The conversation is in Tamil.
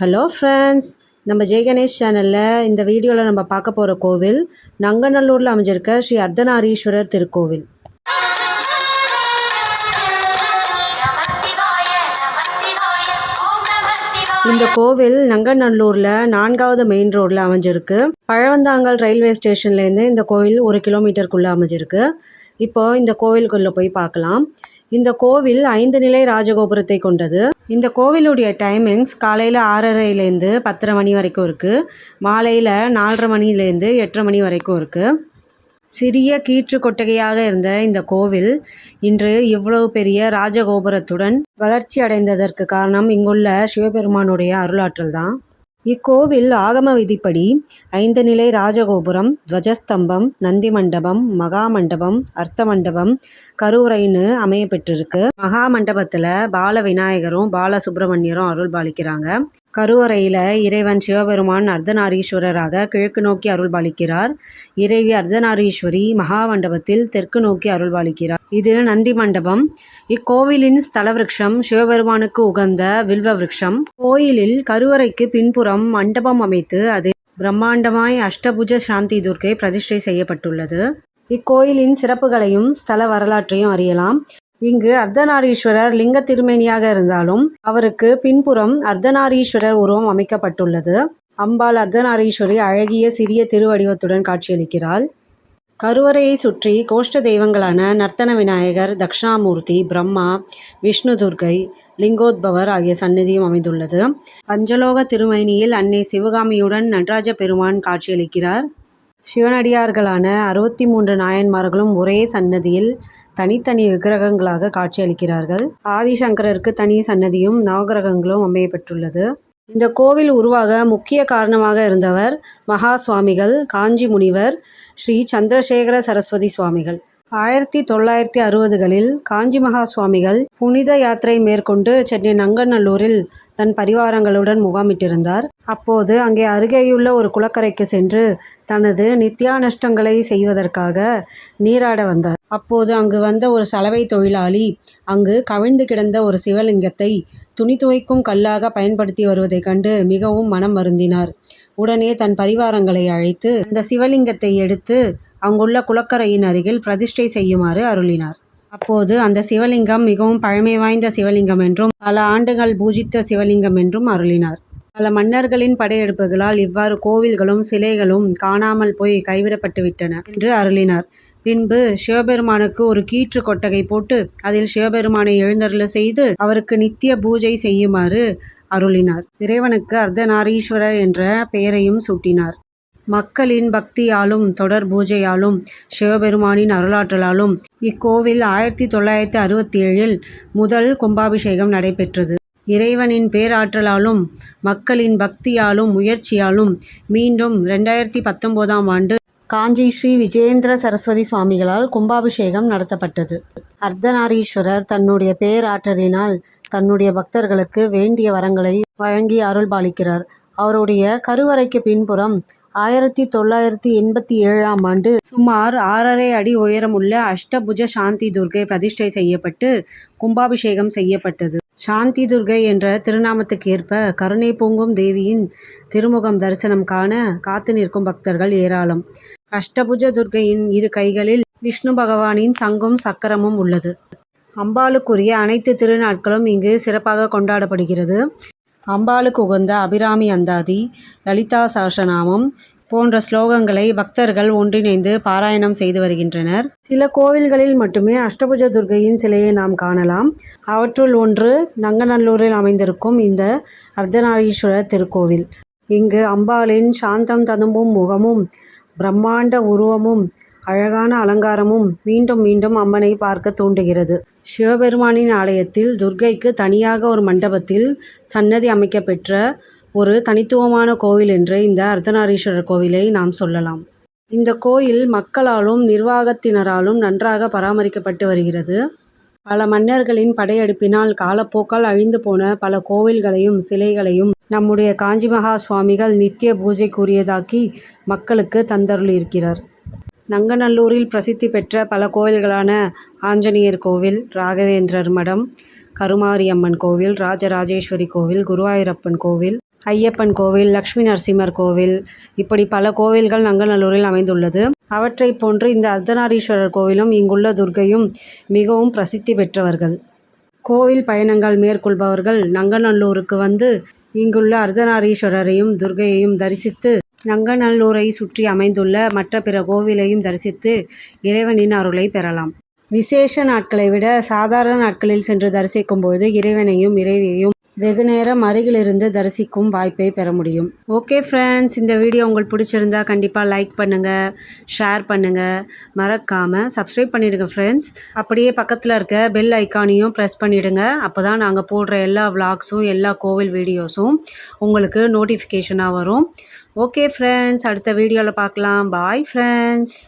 ஹலோ ஃப்ரெண்ட்ஸ் நம்ம ஜெயகணேஷ் சேனலில் இந்த வீடியோவில் நம்ம பார்க்க போகிற கோவில் நங்கநல்லூரில் அமைஞ்சிருக்க ஸ்ரீ அர்த்தநாரீஸ்வரர் திருக்கோவில். இந்த கோவில் நங்கநல்லூரில் நான்காவது மெயின் ரோட்டில் அமைஞ்சிருக்கு. பழவந்தாங்கல் ரயில்வே ஸ்டேஷன்லேருந்து இந்த கோவில் ஒரு கிலோமீட்டருக்குள்ளே அமைஞ்சிருக்கு. இப்போ இந்த கோவிலுக்குள்ளே போய் பார்க்கலாம். இந்த கோவில் ஐந்து நிலை ராஜகோபுரத்தை கொண்டது. இந்த கோவிலுடைய டைமிங்ஸ் காலையில் ஆறரைலேருந்து பத்தரை மணி வரைக்கும் இருக்குது மாலையில் நாலரை மணிலேருந்து எட்டரை மணி வரைக்கும் இருக்குது சிறிய கீற்று கொட்டகையாக இருந்த இந்த கோவில் இன்று இவ்வளவு பெரிய ராஜகோபுரத்துடன் வளர்ச்சி அடைந்ததற்கு காரணம் இங்குள்ள சிவபெருமானுடைய அருளாற்றல் தான். இக்கோவில் ஆகம விதிப்படி ஐந்து நிலை ராஜகோபுரம் துவஜஸ்தம்பம் நந்தி மண்டபம் மகா மண்டபம் அர்த்த மண்டபம் கருவுரைன்னு அமைய பெற்றிருக்கு மகா மண்டபத்தில் பால விநாயகரும் பால சுப்பிரமணியரும் அருள் பாலிக்கிறாங்க. கருவறையில் இறைவன் சிவபெருமான் அர்த்தநாரீஸ்வரராக கிழக்கு நோக்கி அருள்பாலிக்கிறார். இறைவி அர்த்தநாரீஸ்வரி மகா மண்டபத்தில் தெற்கு நோக்கி அருள்பாலிக்கிறார். இது நந்தி மண்டபம். இக்கோவிலின் ஸ்தல விருட்சம் சிவபெருமானுக்கு உகந்த வில்வ விருட்சம் கோயிலில் கருவறைக்கு பின்புறம் மண்டபம் அமைத்து அது பிரம்மாண்டமாய் அஷ்டபுஜ சாந்தி துர்க்கை பிரதிஷ்டை செய்யப்பட்டுள்ளது. இக்கோயிலின் சிறப்புகளையும் ஸ்தல வரலாற்றையும் அறியலாம். இங்கு அர்த்தநாரீஸ்வரர் லிங்க திருமேனியாக இருந்தாலும் அவருக்கு பின்புறம் அர்த்தநாரீஸ்வரர் உருவம் அமைக்கப்பட்டுள்ளது. அம்பாள் அர்த்தநாரீஸ்வரி அழகிய சிறிய திருவடிவத்துடன் காட்சியளிக்கிறாள். கருவறையை சுற்றி கோஷ்ட தெய்வங்களான நர்த்தன விநாயகர் தக்ஷணாமூர்த்தி பிரம்மா விஷ்ணு துர்க்கை லிங்கோத்பவர் ஆகிய சந்நிதியும் அமைந்துள்ளது. பஞ்சலோக திருமேனியில் அன்னை சிவகாமியுடன் நடராஜ பெருமான் காட்சியளிக்கிறார். சிவனடியார்களான அறுபத்தி மூன்று நாயன்மார்களும் ஒரே சன்னதியில் தனித்தனி விக்கிரகங்களாக காட்சியளிக்கிறார்கள். ஆதிசங்கரருக்கு தனி சன்னதியும் நவகிரகங்களும் அமையப்பெற்றுள்ளது. இந்த கோவில் உருவாக முக்கிய காரணமாக இருந்தவர் மகா சுவாமிகள் காஞ்சி முனிவர் ஸ்ரீ சந்திரசேகர சரஸ்வதி சுவாமிகள். ஆயிரத்தி தொள்ளாயிரத்தி அறுபதுகளில் காஞ்சி மகா சுவாமிகள் புனித யாத்திரை மேற்கொண்டு சென்னை நங்கநல்லூரில் தன் பரிவாரங்களுடன் முகாமிட்டிருந்தார். அப்போது அங்கே அருகேயுள்ள ஒரு குளக்கரைக்கு சென்று தனது நித்யானஷ்டங்களை செய்வதற்காக நீராட வந்தார். அப்போது அங்கு வந்த ஒரு சலவை தொழிலாளி அங்கு கவிழ்ந்து கிடந்த ஒரு சிவலிங்கத்தை துணி துவைக்கும் கல்லாக பயன்படுத்தி வருவதைக் கண்டு மிகவும் மனம் வருந்தினார். உடனே தன் பரிவாரங்களை அழைத்து அந்த சிவலிங்கத்தை எடுத்து அங்குள்ள குளக்கரையின் அருகில் பிரதிஷ்டை செய்யுமாறு அருளினார். அப்போது அந்த சிவலிங்கம் மிகவும் பழமை வாய்ந்த சிவலிங்கம் என்றும் பல ஆண்டுகள் பூஜித்த சிவலிங்கம் என்றும் அருளினார். பல மன்னர்களின் படையெடுப்புகளால் இவ்வாறு கோவில்களும் சிலைகளும் காணாமல் போய் கைவிடப்பட்டுவிட்டன என்று அருளினார். பின்பு சிவபெருமானுக்கு ஒரு கீற்று கொட்டகை போட்டு அதில் சிவபெருமானை எழுந்தருள செய்து அவருக்கு நித்திய பூஜை செய்யுமாறு அருளினார். இறைவனுக்கு அர்த்தநாரீஸ்வரர் என்ற பெயரையும் சூட்டினார். மக்களின் பக்தியாலும் தொடர் பூஜையாலும் சிவபெருமானின் அருளாற்றலாலும் இக்கோவில் ஆயிரத்தி தொள்ளாயிரத்தி அறுபத்தி ஏழில் முதல் கும்பாபிஷேகம் நடைபெற்றது. இறைவனின் பேராற்றலாலும் மக்களின் பக்தியாலும் முயற்சியாலும் மீண்டும் ரெண்டாயிரத்தி பத்தொன்பதாம் ஆண்டு காஞ்சி ஸ்ரீ விஜேந்திர சரஸ்வதி சுவாமிகளால் கும்பாபிஷேகம் நடத்தப்பட்டது. அர்த்தநாரீஸ்வரர் தன்னுடைய பேராற்றலினால் தன்னுடைய பக்தர்களுக்கு வேண்டிய வரங்களை வழங்கி அருள்பாலிக்கிறார். அவருடைய கருவறைக்கு பின்புறம் ஆயிரத்தி தொள்ளாயிரத்தி எண்பத்தி ஏழாம் ஆண்டு சுமார் ஆறரை அடி உயரமுள்ள அஷ்டபுஜ சாந்தி துர்கை பிரதிஷ்டை செய்யப்பட்டு கும்பாபிஷேகம் செய்யப்பட்டது. சாந்தி துர்கை என்ற திருநாமத்துக்கு ஏற்ப கருணை பொங்கும் தேவியின் திருமுகம் தரிசனம் காண காத்து நிற்கும் பக்தர்கள் ஏராளம். அஷ்டபுஜ துர்கையின் இரு கைகளில் விஷ்ணு பகவானின் சங்கும் சக்கரமும் உள்ளது. அம்பாளுக்குரிய அனைத்து திருநாட்களும் இங்கு சிறப்பாக கொண்டாடப்படுகிறது. அம்பாளுக்கு உகந்த அபிராமி அந்தாதி லலிதா சாசநாமம் போன்ற ஸ்லோகங்களை பக்தர்கள் ஒன்றிணைந்து பாராயணம் செய்து வருகின்றனர். சில கோவில்களில் மட்டுமே அஷ்டபுஜ துர்கையின் சிலையை நாம் காணலாம். அவற்றுள் ஒன்று நங்கநல்லூரில் அமைந்திருக்கும் இந்த அர்த்தநாரீஸ்வரர் திருக்கோவில். இங்கு அம்பாளின் சாந்தம் ததும்பும் முகமும் பிரம்மாண்ட உருவமும் அழகான அலங்காரமும் மீண்டும் மீண்டும் அம்மனை பார்க்க தூண்டுகிறது சிவபெருமானின் ஆலயத்தில் துர்க்கைக்கு தனியாக ஒரு மண்டபத்தில் சன்னதி அமைக்கப்பெற்ற ஒரு தனித்துவமான கோவில் என்று இந்த அர்த்தநாரீஸ்வரர் கோவிலை நாம் சொல்லலாம். இந்த கோயில் மக்களாலும் நிர்வாகத்தினராலும் நன்றாக பராமரிக்கப்பட்டு வருகிறது. பல மன்னர்களின் படையெடுப்பினால் காலப்போக்கால் அழிந்து போன பல கோவில்களையும் சிலைகளையும் நம்முடைய காஞ்சி மகா சுவாமிகள் நித்திய பூஜைக்குரியதாக்கி மக்களுக்கு தந்தருளியிருக்கிறார். நங்கநல்லூரில் பிரசித்தி பெற்ற பல கோவில்களான ஆஞ்சநேயர் கோவில் ராகவேந்திரர் மடம் கருமாரியம்மன் கோவில் ராஜராஜேஸ்வரி கோவில் குருவாயூரப்பன் கோவில் ஐயப்பன் கோவில் லக்ஷ்மி நரசிம்மர் கோவில். இப்படி பல கோவில்கள் நங்கநல்லூரில் அமைந்துள்ளது. அவற்றைப் போன்று இந்த அர்த்தநாரீஸ்வரர் கோவிலும் இங்குள்ள துர்க்கையும் மிகவும் பிரசித்தி பெற்றவர்கள். கோவில் பயணங்கள் மேற்கொள்பவர்கள் நங்கநல்லூருக்கு வந்து இங்குள்ள அர்த்தநாரீஸ்வரரையும் துர்க்கையையும் தரிசித்து நங்கநல்லூரை சுற்றி அமைந்துள்ள மற்ற பிற கோவிலையும் தரிசித்து இறைவனின் அருளை பெறலாம். விசேஷ நாட்களை விட சாதாரண நாட்களில் சென்று தரிசிக்கும் பொழுது இறைவனையும் இறைவியையும் வெகு நேரம் அருகிலிருந்து தரிசிக்கும் வாய்ப்பை பெற முடியும். ஓகே ஃப்ரெண்ட்ஸ் இந்த வீடியோ உங்களுக்கு பிடிச்சிருந்தா கண்டிப்பாக லைக் பண்ணுங்கள் ஷேர் பண்ணுங்கள் மறக்காமல் சப்ஸ்கிரைப் பண்ணிடுங்க ஃப்ரெண்ட்ஸ் அப்படியே பக்கத்தில் இருக்க பெல் ஐக்கானையும் ப்ரெஸ் பண்ணிவிடுங்க அப்போ தான் நாங்கள் போடுற எல்லா விளாக்ஸும் எல்லா கோவில் வீடியோஸும் உங்களுக்கு நோட்டிஃபிகேஷனாக வரும். ஓகே ஃப்ரெண்ட்ஸ் அடுத்த வீடியோவில் பார்க்கலாம். Bye friends